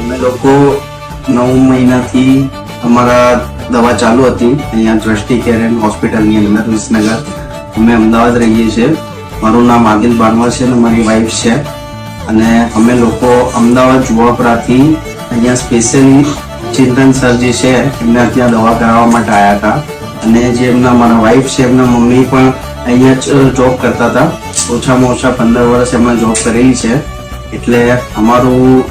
અમે લોકો નવ મહિનાથી અમારા દવા ચાલુ હતી. અહીંયા દ્રષ્ટિ કેર એન્ડ હોસ્પિટલની અંદર, વિસનગર. અમે અમદાવાદ રહીએ છીએ. મારું નામ આદિલ બાનવા છે અને મારી વાઈફ છે. અને અમે લોકો અમદાવાદ જુવાપરાથી અહીંયા સ્પેશિયલી ચિંતન સર જે છે, એમને ત્યાં દવા કરાવવા માટે આવ્યા હતા. અને જે એમના મારા વાઈફ છે, એમના મમ્મી પણ અહીંયા જ જોબ કરતા હતા. ઓછામાં ઓછા પંદર વર્ષ એમણે જોબ કરેલી છે. એટલે અમારું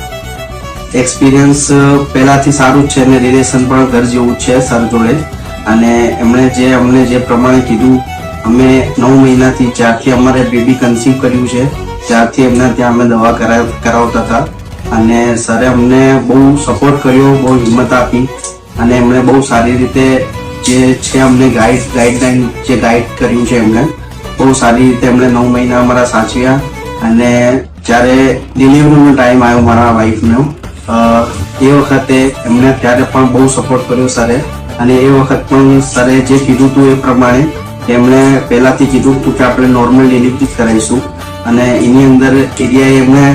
એક્સપિરિયન્સ પહેલાંથી સારું જ છે અને રિલેશન પણ ઘર જેવું છે સર જોડે. અને એમણે જે અમને જે પ્રમાણે કીધું, અમે નવ મહિનાથી જ્યારથી અમારે બેબી કન્સીવ કર્યું છે, ત્યારથી એમના ત્યાં અમે દવા કરાવ, કરાવતા હતા. અને સરે અમને બહુ સપોર્ટ કર્યો, બહુ હિંમત આપી. અને એમણે બહુ સારી રીતે જે છે અમને ગાઈડ ગાઈડલાઈન જે ગાઈડ કર્યું છે એમણે બહુ સારી રીતે એમણે નવ મહિના અમારા સાચવ્યા. અને જ્યારે ડિલિવરીનો ટાઈમ આવ્યો મારા વાઈફનો એ વખતે એમને ત્યારે પણ બહુ સપોર્ટ કર્યો સરે અને એ વખત પણ સરે જે કીધું હતું એ પ્રમાણે એમણે પહેલાંથી કીધું હતું કે આપણે નોર્મલ ડિલિવરી કરાવીશું. અને એની અંદર એરિયાએ એમને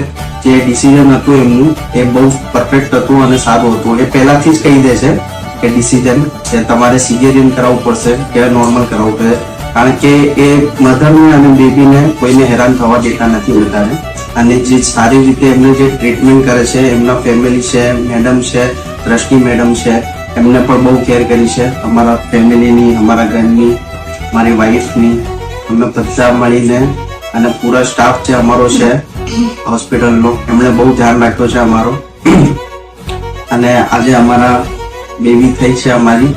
જે ડિસિઝન હતું એમનું, એ બહુ પરફેક્ટ હતું અને સારું હતું. એ પહેલાથી જ કહી દે છે કે ડિસિઝન કે તમારે સિઝેરિયન કરાવવું પડશે કે નોર્મલ કરાવવું પડે. કારણ કે એ મધરને અને બેબીને કોઈને હેરાન થવા દેતા નથી વધારે અને જે સારી રીતે એમને જે ટ્રીટમેન્ટ કરે છે, એમના ફેમિલી છે મેડમ છે, દ્રષ્ટિ મેડમ છે, એમને પણ બહુ કેર કરી છે. અમારા ફેમિલીની અમારા ઘરની, મારી વાઈફની અમે બધા મળીને અને પૂરા સ્ટાફ જે અમારો છે હોસ્પિટલનો એમણે બહુ ધ્યાન રાખ્યો છે અમારો. અને આજે અમારા બેબી થઈ છે અમારી.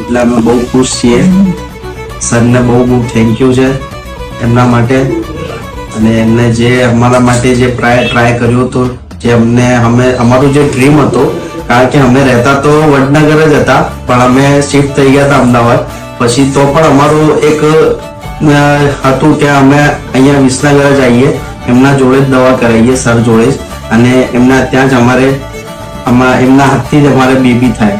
એટલે અમે બહુ ખુશ છીએ. સરને બહુ બહુ થેન્ક યુ છે. એમના માટે અને એમને જે અમારા માટે જે ટ્રાય કર્યો હતો, જે અમને અમે અમારું જે ડ્રીમ હતો, કારણ કે અમે રહેતા તો વડનગર જ હતા, પણ અમે શિફ્ટ થઈ ગયા હતા અમદાવાદ. પછી તો પણ અમારું એક હતું કે અમે અહીંયા વિસનગર જ આવીએ. એમના જોડે જ દવા કરાવીએ, સર જોડે જ. અને એમના ત્યાં જ અમારે અમા- એમના હાથથી જ અમારે બેબી થાય.